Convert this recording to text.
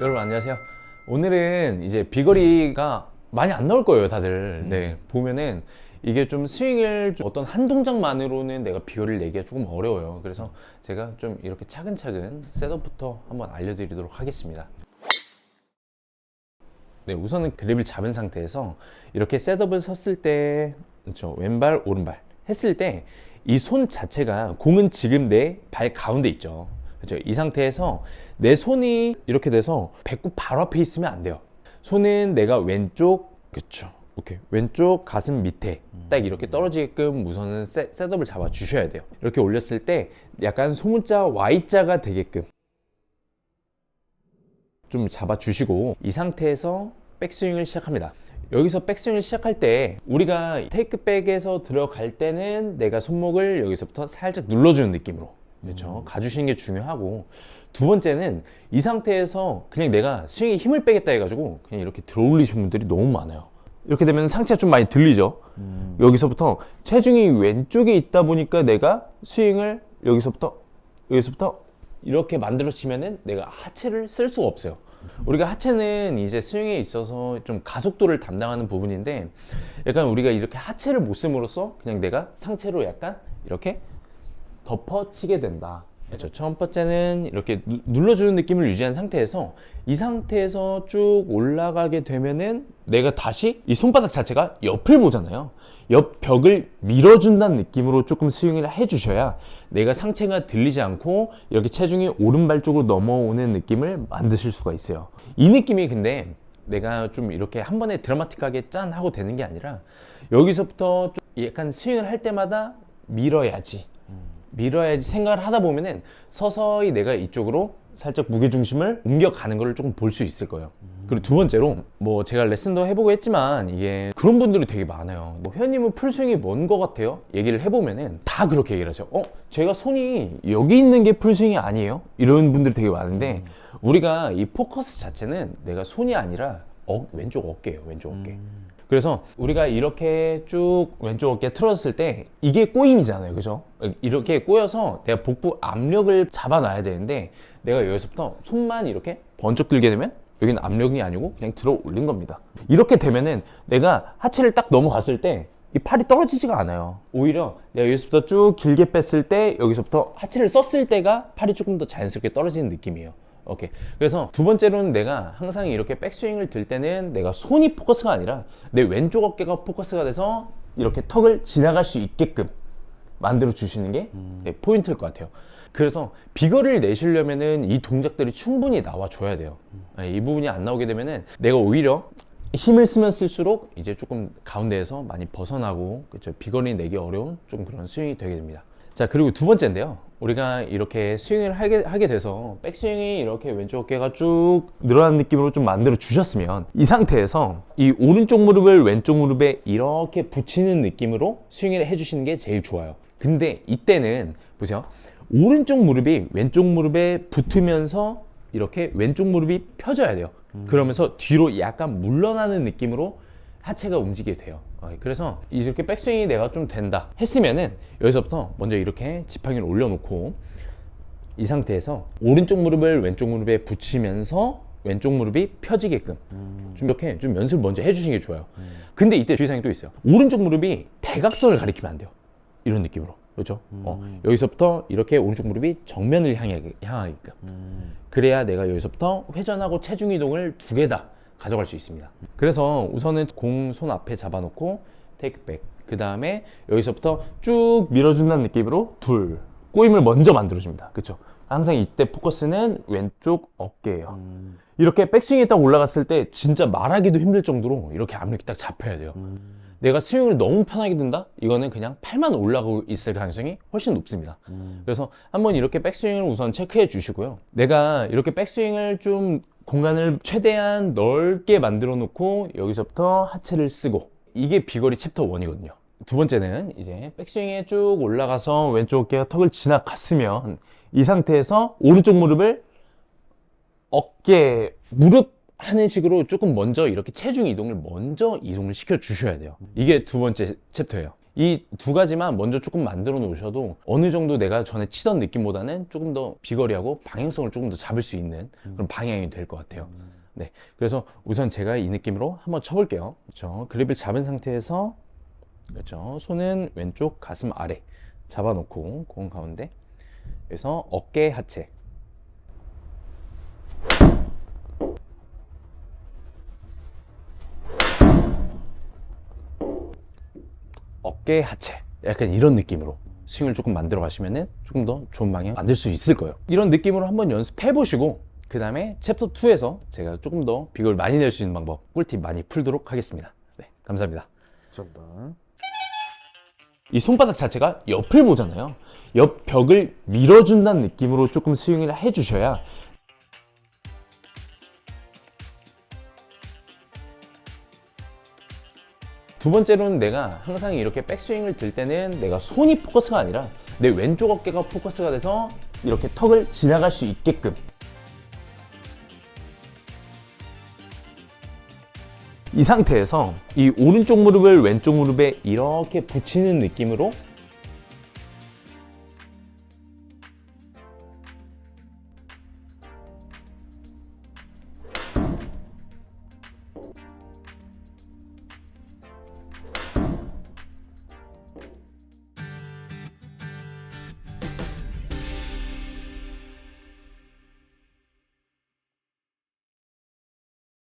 여러분 안녕하세요. 오늘은 이제 비거리가 많이 안 나올 거예요, 다들. 네, 보면은 이게 좀 스윙을 좀 어떤 한 동작만으로는 내가 비거리를 내기가 조금 어려워요. 그래서 제가 좀 이렇게 차근차근 셋업부터 한번 알려드리도록 하겠습니다. 네, 우선은 그립을 잡은 상태에서 이렇게 셋업을 섰을 때, 그렇죠, 왼발, 오른발 했을 때 이 손 자체가 공은 지금 내 발 가운데 있죠. 그렇죠. 이 상태에서 내 손이 이렇게 돼서 배꼽 바로 앞에 있으면 안 돼요. 손은 내가 왼쪽, 그렇죠. 오케이. 왼쪽 가슴 밑에 딱 이렇게 떨어지게끔 우선은 셋, 셋업을 잡아 주셔야 돼요. 이렇게 올렸을 때 약간 소문자 Y자가 되게끔 좀 잡아 주시고 이 상태에서 백스윙을 시작합니다. 여기서 백스윙을 시작할 때 우리가 테이크백에서 들어갈 때는 내가 손목을 여기서부터 살짝 눌러주는 느낌으로 그렇죠. 가주시는 게 중요하고 두 번째는 이 상태에서 그냥 내가 스윙에 힘을 빼겠다 해가지고 그냥 이렇게 들어올리신 분들이 너무 많아요. 이렇게 되면 상체가 좀 많이 들리죠. 여기서부터 체중이 왼쪽에 있다 보니까 내가 스윙을 여기서부터 여기서부터 이렇게 만들어 치면은 내가 하체를 쓸 수가 없어요. 우리가 하체는 이제 스윙에 있어서 좀 가속도를 담당하는 부분인데 약간 우리가 이렇게 하체를 못 씀으로써 그냥 내가 상체로 약간 이렇게 덮어치게 된다. 그렇죠. 첫 번째는 이렇게 누- 눌러주는 느낌을 유지한 상태에서 이 상태에서 쭉 올라가게 되면은 내가 다시 이 손바닥 자체가 옆을 보잖아요. 옆 벽을 밀어준다는 느낌으로 조금 스윙을 해주셔야 내가 상체가 들리지 않고 이렇게 체중이 오른발 쪽으로 넘어오는 느낌을 만드실 수가 있어요. 이 느낌이 근데 내가 좀 이렇게 한 번에 드라마틱하게 짠 하고 되는 게 아니라 여기서부터 좀 약간 스윙을 할 때마다 밀어야지 밀어야지 생각을 하다 보면은 서서히 내가 이쪽으로 살짝 무게중심을 옮겨가는 거를 조금 볼 수 있을 거예요. 그리고 두 번째로 뭐 제가 레슨도 해보고 했지만 이게 그런 분들이 되게 많아요. 뭐 회원님은 풀스윙이 뭔것 같아요? 얘기를 해보면은 다 그렇게 얘기를 하세요. 어? 제가 손이 여기 있는 게 풀스윙이 아니에요? 이런 분들이 되게 많은데 우리가 이 포커스 자체는 내가 손이 아니라 어, 왼쪽 어깨예요. 왼쪽 어깨. 그래서 우리가 이렇게 쭉 왼쪽 어깨 틀어졌을 때 이게 꼬임이잖아요. 그죠? 이렇게 꼬여서 내가 복부 압력을 잡아놔야 되는데 내가 여기서부터 손만 이렇게 번쩍 들게 되면 여기는 압력이 아니고 그냥 들어 올린 겁니다. 이렇게 되면은 내가 하체를 딱 넘어갔을 때 이 팔이 떨어지지가 않아요. 오히려 내가 여기서부터 쭉 길게 뺐을 때 여기서부터 하체를 썼을 때가 팔이 조금 더 자연스럽게 떨어지는 느낌이에요. 오케이. 그래서 두 번째로는 내가 항상 이렇게 백스윙을 들 때는 내가 손이 포커스가 아니라 내 왼쪽 어깨가 포커스가 돼서 이렇게 턱을 지나갈 수 있게끔 만들어 주시는 게 네, 포인트일 것 같아요. 그래서 비거리를 내시려면은 이 동작들이 충분히 나와 줘야 돼요. 네, 이 부분이 안 나오게 되면은 내가 오히려 힘을 쓰면 쓸수록 이제 조금 가운데에서 많이 벗어나고 그렇죠 비거리 내기 어려운 좀 그런 스윙이 되게 됩니다. 자 그리고 두 번째인데요. 우리가 이렇게 스윙을 하게, 하게 돼서 백스윙이 이렇게 왼쪽 어깨가 쭉 늘어나는 느낌으로 좀 만들어 주셨으면 이 상태에서 이 오른쪽 무릎을 왼쪽 무릎에 이렇게 붙이는 느낌으로 스윙을 해주시는 게 제일 좋아요. 근데 이때는 보세요. 오른쪽 무릎이 왼쪽 무릎에 붙으면서 이렇게 왼쪽 무릎이 펴져야 돼요. 그러면서 뒤로 약간 물러나는 느낌으로 하체가 움직이게 돼요. 어, 그래서 이렇게 백스윙이 내가 좀 된다 했으면은 여기서부터 먼저 이렇게 지팡이를 올려놓고 이 상태에서 오른쪽 무릎을 왼쪽 무릎에 붙이면서 왼쪽 무릎이 펴지게끔 좀 이렇게 좀 연습을 먼저 해주시는 게 좋아요. 근데 이때 주의사항이 또 있어요. 오른쪽 무릎이 대각선을 가리키면 안 돼요. 이런 느낌으로. 그렇죠? 어, 여기서부터 이렇게 오른쪽 무릎이 정면을 향해, 향하게끔. 그래야 내가 여기서부터 회전하고 체중 이동을 두 개다 가져갈 수 있습니다. 그래서 우선은 공 손 앞에 잡아놓고 테이크백. 그 다음에 여기서부터 쭉 밀어준다는 느낌으로 둘. 꼬임을 먼저 만들어줍니다. 그렇죠? 항상 이때 포커스는 왼쪽 어깨예요. 이렇게 백스윙이 딱 올라갔을 때 진짜 말하기도 힘들 정도로 이렇게 압력이 딱 잡혀야 돼요. 내가 스윙을 너무 편하게 든다? 이거는 그냥 팔만 올라가고 있을 가능성이 훨씬 높습니다. 그래서 한번 이렇게 백스윙을 우선 체크해 주시고요. 내가 이렇게 백스윙을 좀 공간을 최대한 넓게 만들어 놓고 여기서부터 하체를 쓰고 이게 비거리 챕터 1이거든요. 두 번째는 이제 백스윙에 쭉 올라가서 왼쪽 어깨가 턱을 지나갔으면 이 상태에서 오른쪽 무릎을 어깨, 무릎 하는 식으로 조금 먼저 이렇게 체중 이동을 먼저 이동을 시켜 주셔야 돼요. 이게 두 번째 챕터예요. 이 두 가지만 먼저 조금 만들어 놓으셔도 어느 정도 내가 전에 치던 느낌보다는 조금 더 비거리하고 방향성을 조금 더 잡을 수 있는 그런 방향이 될 것 같아요. 네. 그래서 우선 제가 이 느낌으로 한번 쳐볼게요. 그렇죠. 그립을 잡은 상태에서 그렇죠. 손은 왼쪽 가슴 아래 잡아놓고 공 가운데 그래서 어깨 하체 어깨 하체 약간 이런 느낌으로 스윙을 조금 만들어 가시면은 조금 더 좋은 방향 만들 수 있을 거예요 이런 느낌으로 한번 연습해 보시고 그 다음에 챕터 2에서 제가 조금 더 비교를 많이 낼 수 있는 방법 꿀팁 많이 풀도록 하겠습니다 네 감사합니다 감사합니다. 이 손바닥 자체가 옆을 보잖아요. 옆 벽을 밀어준다는 느낌으로 조금 스윙을 해주셔야 두 번째로는 내가 항상 이렇게 백스윙을 들 때는 내가 손이 포커스가 아니라 내 왼쪽 어깨가 포커스가 돼서 이렇게 턱을 지나갈 수 있게끔. 이 상태에서 이 오른쪽 무릎을 왼쪽 무릎에 이렇게 붙이는 느낌으로